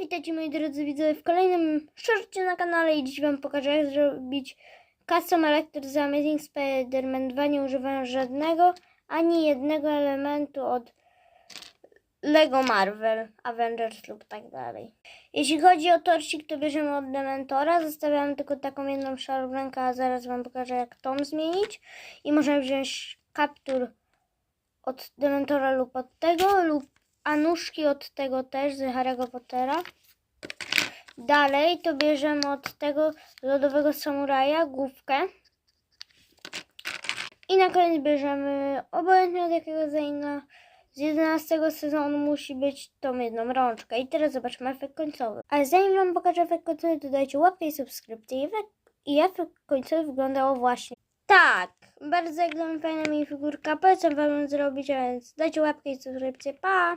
witajcie moi drodzy widzowie w kolejnym shorcie na kanale i dziś wam pokażę jak zrobić custom elector z Amazing Spider-Man 2 nie używając żadnego ani jednego elementu od Lego Marvel, Avengers lub tak dalej. Jeśli chodzi o torcik to bierzemy od Dementora, zostawiamy tylko taką jedną szarą a zaraz wam pokażę jak tą zmienić. I możemy wziąć kaptur od Dementora lub od tego lub a nóżki od tego też z Harry'ego Pottera. Dalej to bierzemy od tego lodowego samuraja główkę. I na koniec bierzemy obojętnie od jakiego zaina z 11 sezonu musi być tą jedną rączkę. I teraz zobaczmy efekt końcowy. Ale zanim wam pokażę efekt końcowy, to dajcie łapkę i subskrypcję. I efekt końcowy wyglądało właśnie tak. Bardzo jak dla mnie fajna minifigurka. Polecam wam zrobić, a więc dajcie łapkę i subskrypcję. Pa!